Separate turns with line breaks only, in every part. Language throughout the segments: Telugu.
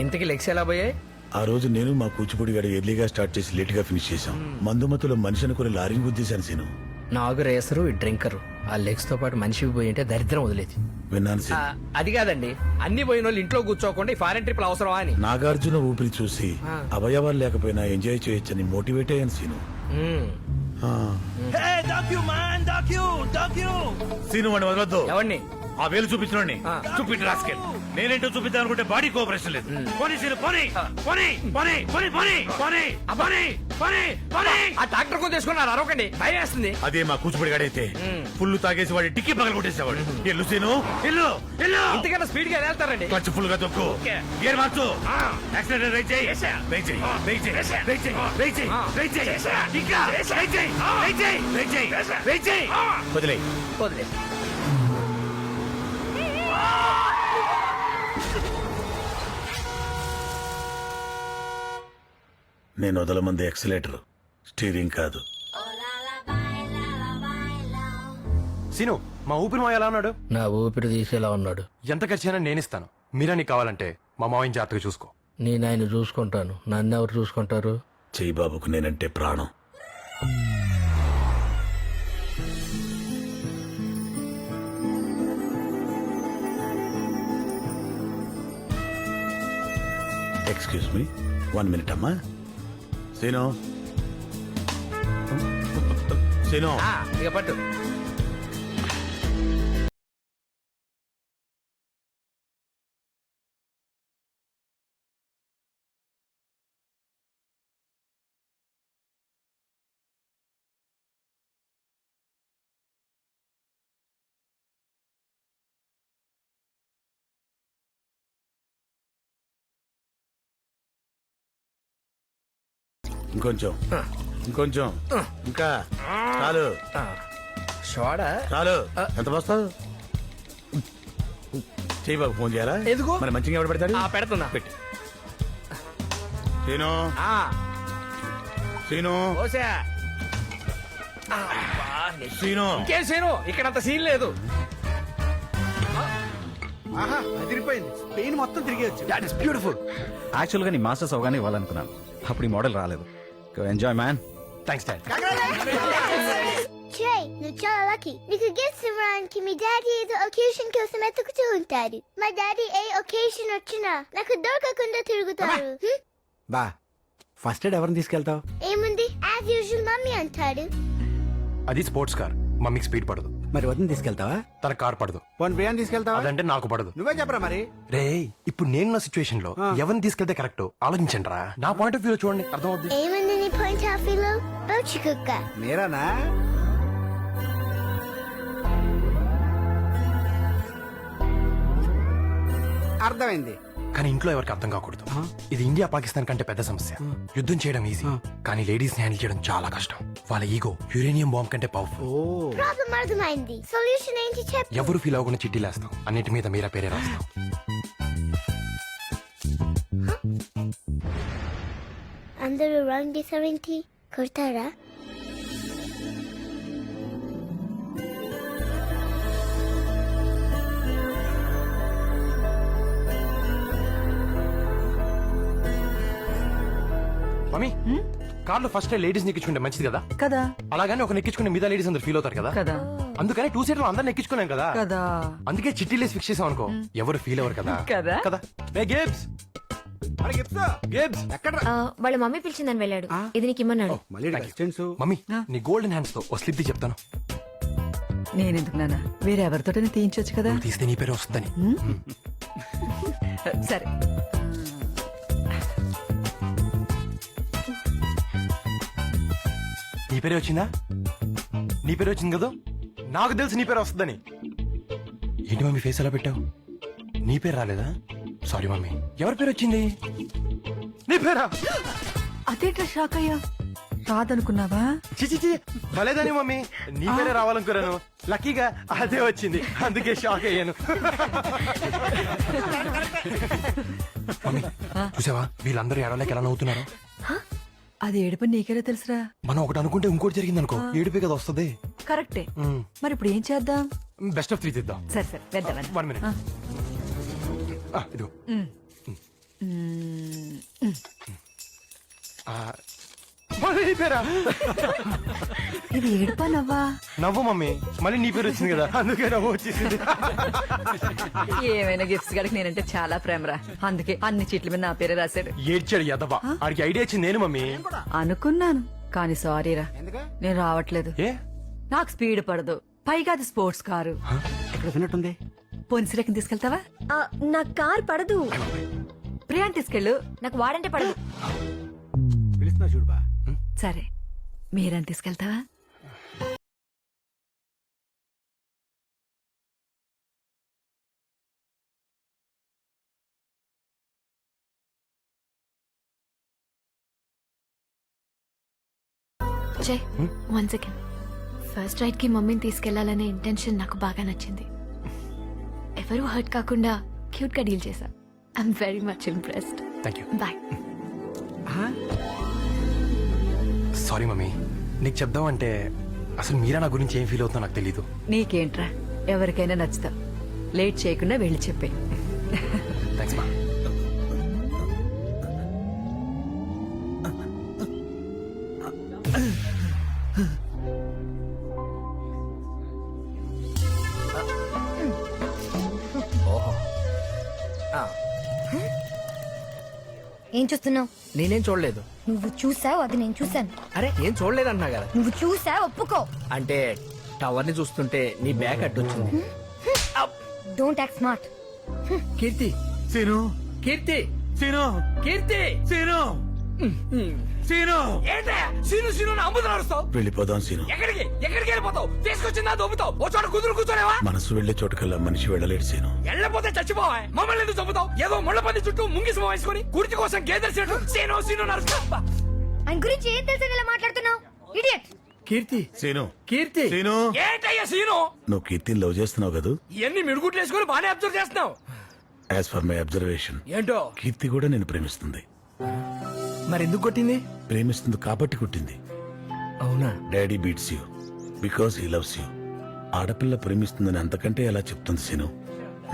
ఇంతకి లెగ్స్ ఎలా పోయాయి?
ఆ రోజు నేను మా కూచిపూడి గడి ఎర్లీగా స్టార్ట్ చేసి లేట్గా ఫినిష్ చేశాం. మందుమతులో మనిషి అనుకుని లారీని గుద్దేశాను సీను
నాగు రేసరు ఈ డ్రింకరు. ఆ లెగ్స్తో పాటు మనిషి పోయి ఉంటే దరిద్రం వదిలేదు.
విన్నాను సీను
అది కాదండి. అన్ని పోయిన వాళ్ళు ఇంట్లో కూర్చోకుండా ఈ ఫారెన్ ట్రిప్లు అవసరమా అని.
నాగార్జున ఊపిరి చూసి. అవయవాలు లేకపోయినా ఎంజాయ్ చేయొచ్చని మోటివేట్ అయ్యాను సీను. సీను వాడిని వదలొద్దు.
ఎవరిని
ఆ వేలు చూపించిన
ఆ.
చూపించి రాసుకెళ్ళి నేనేంటో చూపిద్దాం అనుకుంటే బాడీ కోఆపరేషన్ లేదు. పోనీ సీను పోనీ పోనీ పోనీ పోనీ పోనీ పోనీ పోనీ పోనీ పోనీ.
ఆ ట్రాక్టర్ కొని తీసుకున్నారు అరవకండి. భయం వేస్తుంది.
అదే మా కూచిపూడి గడైతే. ఫుల్ తాగేసి వాడి టిక్కి పగల కొట్టేసేవాడు. ఎల్లు సీను ఎల్లు ఎల్లు
ఇంతకన్నా స్పీడ్గా వెళ్తారండి?
క్లచ్ ఫుల్గా తొక్కు గేర్ మార్చు. యాక్సిడెంట్ రైట్ చేయి. రైట్ చేయి. రైట్ చేయి. రైట్ చేయి. రైట్ చేయి. రైట్ చేయి. ఇంకా రైట్ చేయి రైట్ చేయి. రైట్ చేయి. రైట్ చేయి. వదిలేయ్.
వదిలే
నేను వదలమంది ఎక్సలేటర్. స్టీరింగ్ కాదు.
సీను మా ఊపిరి మావ ఎలా ఉన్నాడు?
నా ఊపిరి తీసేలా ఉన్నాడు?
ఎంత ఖర్చైనా నేను ఇస్తాను మీరా నీకు కావాలంటే మా మావయ్య జాగ్రత్తగా చూసుకో.
నేను ఆయన చూసుకుంటాను. నన్ను ఎవరు చూసుకుంటారు?
చెయ్యి బాబుకు నేనంటే ప్రాణం. ఎక్స్క్యూజ్ మీ వన్ మినిట్ అమ్మా. సీను సీను
ఆ, ఇక పట్టు.
ఇంకొంచెం. ఇంకొంచెం. ఇంకా. చాలు.
ఆ, సోడా
చాలు. ఎంత వస్తావు? చెయ్యి బాబు ఫోన్ చేయాలా?
ఎందుకు?
మరి మంచిగా ఎవడు పెడతాడు
ఆ, పెడుతున్నా.
పెట్టి. సీను.
ఆ,
సీను. సీను.
ఇంకేం సీను? ఇక్కడ అంత సీన్ లేదు.
ఆహా అదిరిపోయింది. పెయిన్ మొత్తం తిరిగేచ్చు
దాట్ ఇస్ బ్యూటిఫుల్
యాక్చువల్గా నీ మాస్టర్స్ అవగానే ఇవ్వాలనుకున్నాను. అప్పుడు ఈ మోడల్ రాలేదు. Enjoy man
thanks dad
Trey, నువ్వు చాలా లక్కీ నీకు గిఫ్ట్స్ ఇవ్వడానికి మీ డాడీ ఏదో ఒకేషన్ కోసం ఎత్తుకుతూ ఉంటారు మా డాడీ ఏ ఒకేషన్ వచ్చినా నాకు దొరకకుండా తిరుగుతారు హ్మ్?
బా ఫస్ట్ ఎయిడ్ ఎవరిని తీసుకెళ్తావు?
ఏముంది? యాజ్ యూజువల్ మమ్మీ అంటాడు.
అది స్పోర్ట్స్ కార్ మమ్మీకి స్పీడ్ పడదు.
మరి వదిన తీసుకెళ్తావా?
తన కార్ పడదు.
వన్ బిర్యానీ తీసుకెళ్తావా?
అదంటే నాకు పడదు.
నువ్వే చెప్పరా మరి?
రే ఇప్పుడు నేను సిచ్యువేషన్లో ఎవరిని తీసుకెళ్తే కరెక్ట్ ఆలోచించండి రా నా పాయింట్ ఆఫ్ వ్యూ చూడండి అర్థం అవుద్ది
ఏముంది నీ పాయింట్ ఆఫ్ వ్యూలో పౌచి కుక్క.
మీరానా? అర్థమైంది.
కానీ ఇంట్లో ఎవరికి అర్థం కాకూడదు. ఇది ఇండియా పాకిస్తాన్ కంటే పెద్ద సమస్య. యుద్ధం చేయడం ఈజీ కానీ లేడీస్ హ్యాండిల్ చేయడం చాలా కష్టం. వాళ్ళ ఈగో యురేనియం బాంబ్ కంటే పవర్ఫుల్
ఓ.
ప్రాబ్లం అర్థమైంది. సొల్యూషన్ ఏంటి చెప్పు.
ఎవరు ఫీల్ అవ్వకుండా చిట్టీలేస్తాం అన్నిటి మీద మీరా పేరే రాస్తాం.
అందరూ రాంగ్ చేసావేంటి కొడతారా?
మమ్మీ కార్లో ఫస్ట్ లేడీస్ నెక్కించుకుంటే మంచిది కదా?
కదా.
అలాగని ఒక నెక్కించుకునే మీద లేడీస్ అందరు ఫీల్ అవుతారు కదా?
కదా.
అందుకని టూ సీటర్ అందరు నెక్కించుకున్నాం కదా?
కదా.
అందుకే చిట్టీలేసి ఫిక్స్ చేసాం అనుకో. ఎవరు ఫీల్ అవ్వరు కదా?
కదా?
కదా.
ఆ, వాళ్ళ మమ్మీ పిలిచిందని వెళ్ళాడు. ఇది నీకు ఇమ్మన్నాడు.
మమ్మీ నీ గోల్డెన్ హ్యాండ్స్తో ఓ స్లిప్ చెప్తాను.
నేనెందుకు నాన్న? వేరెవరితోటైనా తీయించొచ్చు కదా?
నువ్వు తీస్తే నీ పేరు వస్తుందని.
సరే.
నీ పేరే వచ్చిందా? నీ పేరు వచ్చింది కదా? నాకు తెలుసు నీ పేరు వస్తుందని. ఏంటి మమ్మీ ఫేస్ ఎలా పెట్టావు? నీ పేరు రాలేదా? Sorry mummy. ఎవరి పేరు వచ్చింది? నీ పేరా?
అదేంట్రా షాక్ అయ్యా రాదనుకున్నావా?
చిచి చి భలేదని మమ్మీ. నీ పేరే రావాలనుకున్నాను. లక్కీగా అదే వచ్చింది. అందుకే షాక్ అయ్యాను. మమ్మీ చూసావా? వీళ్ళందరూ ఎడలేక ఎలా నవ్వుతున్నారు?
అది ఏడుపు నీకెలా తెలుసురా?
మనం ఒకటి అనుకుంటే ఇంకోటి జరిగింది అనుకో ఏడిపే కదా వస్తుంది?
కరెక్టే. మరి ఇప్పుడు ఏం చేద్దాం?
బెస్ట్ ఆఫ్ త్రీ తీద్దాం
సరే సరే వెళ్దాం
వన్ మినిట్ ఇదిగో. పేరా?
ఇది ఏడుపా నవ్వా?
నవ్వు మమ్మీ. మళ్ళీ నీ పేరు వచ్చింది కదా. అందుకే నవ్వు వచ్చేసింది
ఏమైనా గిఫ్ట్స్ గడికి నేనంటే చాలా ప్రేమరా. అందుకే అన్ని చీట్ల మీద నా పేరే రాశాడు
ఏడ్చాడు యదవా. ఆడికి ఐడియా ఇచ్చింది నేను మమ్మీ.
అనుకున్నాను. కానీ సారీరా నేను రావట్లేదు.
ఏ?
నాకు స్పీడ్ పడదు. పైగా అది స్పోర్ట్స్ కారు.
ఎక్కడ విన్నట్టుంది
పొన్సిరకం తీసుకెళ్తావా?
నా కార్ పడదు.
ప్రియాన్ తీసుకెళ్ళు.
నాకు వాడంటే పడదు.
పిలుస్తున్నా
సరే. మీరని తీసుకెళ్తావా?
జై వన్ సెకండ్ ఫస్ట్ రైడ్కి మమ్మీని తీసుకెళ్ళాలనే ఇంటెన్షన్ నాకు బాగా నచ్చింది. ఎవరు హర్ట్ కాకుండా క్యూట్గా డీల్ చేశా I'm very much impressed
thank you
boy
sorry mummy. నీకు చెప్దామంటే అసలు మీరా నా గురించి ఏం ఫీల్ అవుతుందో నాకు తెలీదు.
నీకేంట్రా? ఎవరికైనా నచ్చుతా లేట్ చేయకుండా వెళ్ళి చెప్పే.
థ్యాంక్స్ మా
ఏం చూస్తున్నావు?
నేనేం చూడలేదు.
నువ్వు చూసావు? అది నేను చూసాను
అరే ఏం చూడలేదు అన్నా కదా.
నువ్వు చూసావు? ఒప్పుకో.
అంటే టవర్ని చూస్తుంటే నీ bag అడ్డొచ్చింది.
Don't act smart
Keerthi.
Seenu.
Keerthi.
Seenu.
Keerthi.
Seenu. Seenu!
ఏంటే? సీను సీను నా అమ్ముతున్నా అరుస్తావు?
వెళ్ళిపోదాం సీను.
ఎక్కడికి? ఎక్కడికి వెళ్ళిపోతావు? తీసుకొచ్చిందా దొబ్బుతావు? ఓ చోట కుదురు కూర్చోలేవా?
మనసు వెళ్ళే చోటుకల్లా మనిషి వెళ్ళలేడు సీను.
వెళ్ళపోతే చచ్చిపోవా మమ్మల్ని ఎందుకు చంపుతావు? ఏదో ముళ్ళ పంది చుట్టూ ముంగిసి వేసుకొని కుర్చీ కోసం గేదెలు చేయడం సీను సీను నరుస్తా
ఆయన గురించి ఏం తెలిసి ఇలా మాట్లాడుతున్నావు? ఇడియట్
కీర్తి.
సీను.
కీర్తి.
సీను.
ఏంటయ్యా సీను?
నువ్వు కీర్తిని లవ్ చేస్తున్నావు కదూ?
ఇవన్నీ మిడుగుట్లు వేసుకొని బానే అబ్జర్వ్ చేస్తున్నావు.
యాజ్ ఫర్ మై అబ్జర్వేషన్
ఏంటో?
కీర్తి కూడా నేను ప్రేమిస్తుంది.
మరి ఎందుకు కొట్టింది?
ప్రేమిస్తుంది కాబట్టి కుట్టింది.
అవునా?
Daddy beats you because he loves you ఆడపిల్ల ప్రేమిస్తుందని అంతకంటే ఎలా చెప్తుంది సీను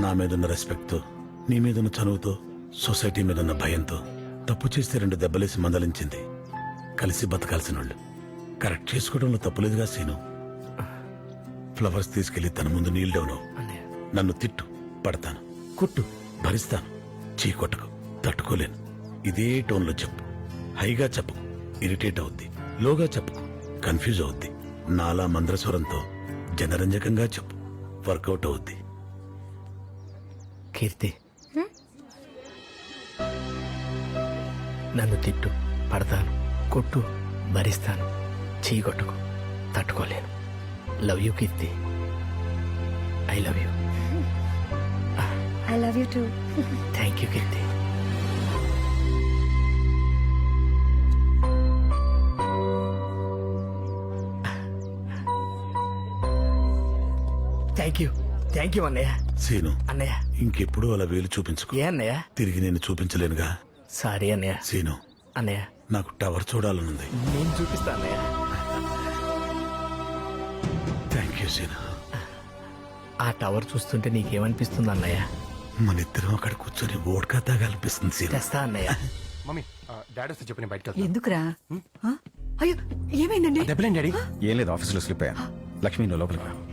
నా మీదున్న రెస్పెక్ట్తో నీ మీదున్న చనువుతో సొసైటీ మీదున్న భయంతో తప్పు చేస్తే రెండు దెబ్బలేసి మందలించింది. కలిసి బతకాల్సిన వాళ్ళు. కరెక్ట్ చేసుకోవడంలో తప్పులేదుగా సీను ఫ్లవర్స్ తీసుకెళ్ళి తన ముందు నీళ్ళు డౌన్ నన్ను తిట్టు పడతాను. కుట్టు. భరిస్తాను. చీ కొట్టకు. తట్టుకోలేను. ఇదే టోన్లో చెప్పు. హైగా చెప్పకు. ఇరిటేట్ అవుద్ది. లోగా చెప్పకు. కన్ఫ్యూజ్ అవుద్ది. నాలా మంద్రస్వరంతో జనరంజకంగా చెప్పు. వర్కౌట్ అవుద్ది.
కీర్తి. నన్ను తిట్టు పడతాను కొట్టు భరిస్తాను చీ కొట్టుకు తట్టుకోలేను. Love you Keerthi. I love you
I love you too
thank you Keerthi. Thank you అన్నయ్య.
సీను
అన్నయ్య.
ఇంకెప్పుడు అలా వేలు చూపించుకో.
ఏ అన్నయ్య?
తిరిగి నేను చూపించలేనుగా.
సారీ అన్నయ్య.
సీను
అన్నయ్య.
నాకు టవర్ చూడాలనుంది.
నేను చూపిస్తా అన్నయ్య.
Thank you Seenu.
ఆ టవర్ చూస్తుంటే నీకేమనిపిస్తుంది అన్నయ్య?
మన ఇద్దరం అక్కడ కూర్చొని ఓడ్కా తాగాలనిపిస్తుంది సీను.
తెస్తా అన్నయ్య.
మమ్మీ డాడీ వస్తే చెప్పు నేను బయటకు వెళ్తాను
ఎందుకురా? ఆ? అయ్యో ఏమైందండి?
దెబ్బలేండి డాడీ?
ఏం లేదు ఆఫీసులో స్లిప్ అయ్యాను. లక్ష్మి నువ్వు లోపలికి రా.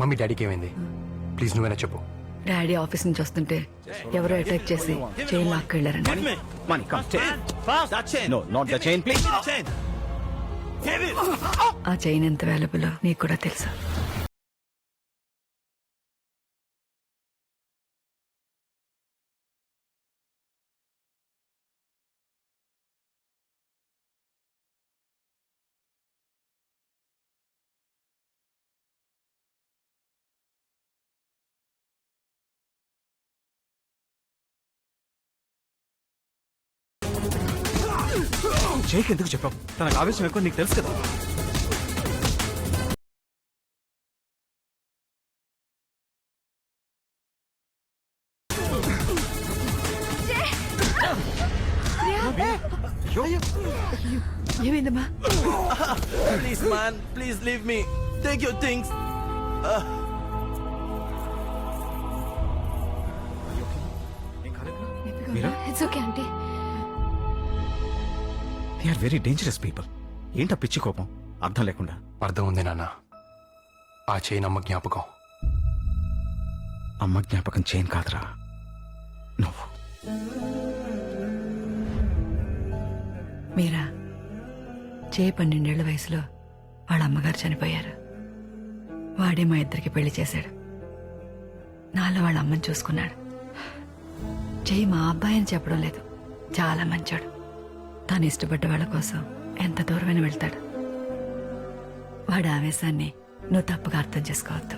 మమ్మీ డాడీకి ఏమైంది? ప్లీజ్ నువ్వైనా చెప్పు.
డాడీ ఆఫీస్ నుంచి వస్తుంటే ఎవరో అటాక్ చేసి చైన్ లాక్కెళ్ళారండి
Money, come, take. No, not the chain, please.
ఆ చైన్ ఎంత వాల్యుబుల్ నీకు కూడా తెలుసా?
జైకి ఎందుకు చెప్పావు? తనకు ఆవేశం ఎక్కువ నీకు తెలుసు కదా.
ఏమైందమ్మా?
It's okay. అంటే
they are very dangerous people ఏంటా పిచ్చి కోపం? అర్థం లేకుండా.
అర్థం ఉంది నాన్న. ఆ చైన్ అమ్మ జ్ఞాపకం.
అమ్మ జ్ఞాపకం చేయను కాదురా. నువ్వు.
మీరా చే పన్నెండేళ్ళ వయసులో వాళ్ళ అమ్మగారు చనిపోయారు. వాడే మా ఇద్దరికి పెళ్ళి చేశాడు. నాలో వాళ్ళ అమ్మని చూసుకున్నాడు. చెయ్యి మా అబ్బాయి అని చెప్పడం లేదు. చాలా మంచోడు. తాను ఇష్టపడ్డ వాళ్ళ కోసం ఎంత దూరమైన వెళ్తాడు. వాడి ఆవేశాన్ని నువ్వు తప్పుగా అర్థం చేసుకోవద్దు.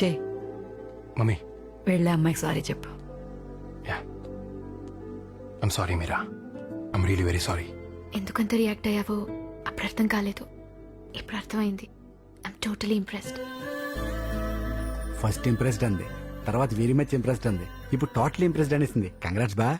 చే
మమ్మీ.
వెళ్ళే అమ్మాయికి సారీ చెప్పు.
I'm sorry Meera. I'm really very sorry
ఎందుకంత రియాక్ట్ అయ్యావో అప్పుడు అర్థం కాలేదు. ఇప్పుడు అర్థమైంది. I'm totally impressed
first impressed అంది. తర్వాత వెరీ మచ్ ఇంప్రెస్డ్ అంది. ఇప్పుడు టోటల్ ఇంప్రెస్డ్ అనేసింది. కంగ్రాట్స్ బా.